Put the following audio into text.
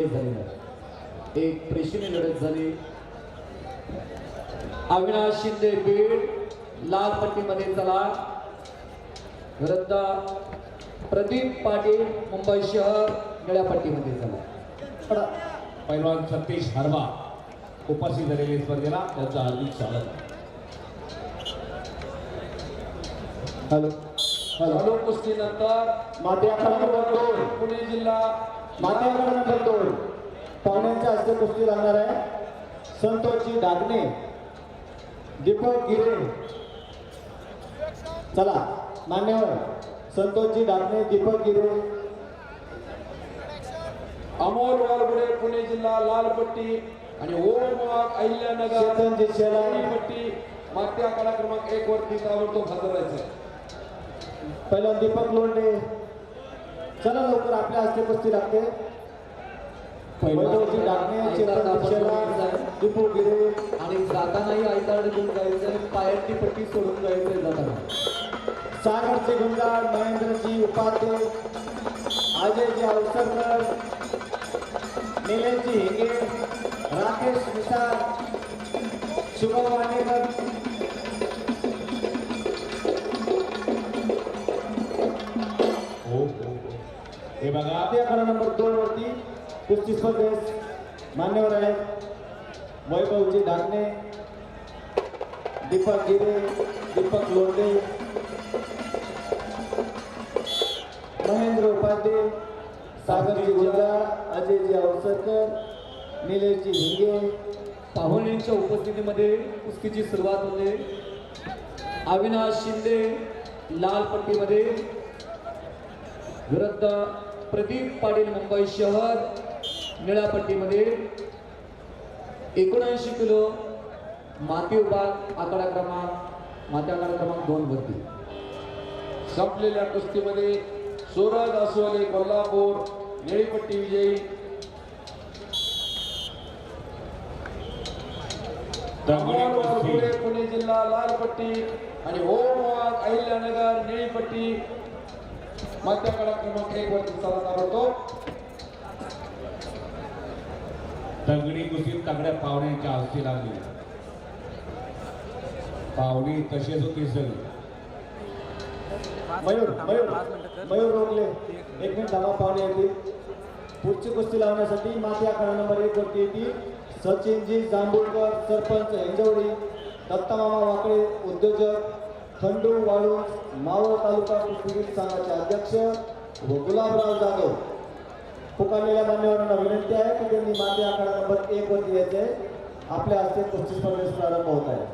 एक प्रेक्षणीय लढत झाली. अविनाश शिंदे बीड लाल पट्टीमध्ये चला. विरुद्ध प्रदीप पाटील मुंबई शहर निळ्या पट्टीमध्ये चला. पैलवान सतीश हरवा उपस्थित झालेले स्पर्धेला त्यांचं हार्दिक स्वागत. हॅलो. हॅलो. कुस्ती नंतर पुणे जिल्हा माती आखाडा नंबर दोन. पाहुण्यांच्या हस्ते कुस्ती लागणार आहे. संतोषजी डागणे दीपक गिरे. चला मान्यवर संतोषजी डागणे दीपक गिरे. अमोल वालगुडे पुणे जिल्हा लालपट्टी आणि ओम वाघ अहिल्यानगर चेतनजी शेलार. पट्टी मागच्या आकडा क्रमांक एक वरती ताबडतोब हजर राहायचं. पहिला दीपक लोंढे. चला लवकर आपल्या हस्ते कुस्ती लागते. वैभवजी डागणे चेतन गिरे आणि जातानाही आयताड घेऊन जायचंय पायाची पट्टी सोडून जायचंय जाताना. सागरचे गुंजाळ महेंद्रजी उपाध्ये. अजयजी अवसरकर निलेशजी हिंगे. राकेश निसार. शुभम वाणेकर. हे बघा आपल्या आखाडा नंबर दोन वरती कुस्ती स्पर्धेस मान्यवर आहेत वैभवजी डागणे दीपक गिरे दीपक लोंडे महेंद्र उपाध्ये सागरजी गुंजाळ अजयजी अवसरकर निलेशजी हिंगे. पाहुण्यांच्या उपस्थितीमध्ये कुस्तीची सुरुवात होते. अविनाश शिंदे लाल पट्टीमध्ये. विरुद्ध प्रदीप पाटील मुंबई शहर निळ्या पट्टीमध्ये एकोणऐंशी किलो माती विभाग आकडा क्रमांक माती आकडा क्रमांक दोन वरती संपलेल्या कुस्तीमध्ये सूरज अस्वले कोल्हापूर निळीपट्टी विजयी. पुणे जिल्हा लालपट्टी आणि ओम वाघ अहिल्यानगर निळीपट्टी. क्रमांक एक वरती ताबडतोब दगडी कुस्ती तगड्या पाहुण्यांच्या हस्ती लागली. पाहुणी तसेच होती सगळी. मयूर मयूर मयूर रोगले एक मिनिट धावा पाहुणे येतील. पुढची कुस्ती लावण्यासाठी माती आखाडा नंबर एक वरती येतील. सचिनजी जांभूळकर सरपंच हिंजवडी दत्तामामा वाकळे उद्योजक खंडू वाळू मावळ तालुका कुस्तीगीर संघाचे अध्यक्ष व गुलाबराव जाधव. पुकारलेल्या मान्यवरांना विनंती आहे की त्यांनी माती आकडा नंबर एक वरती यायचे आपल्या हस्ते कुस्ती स्पर्धेस प्रारंभ होत आहे.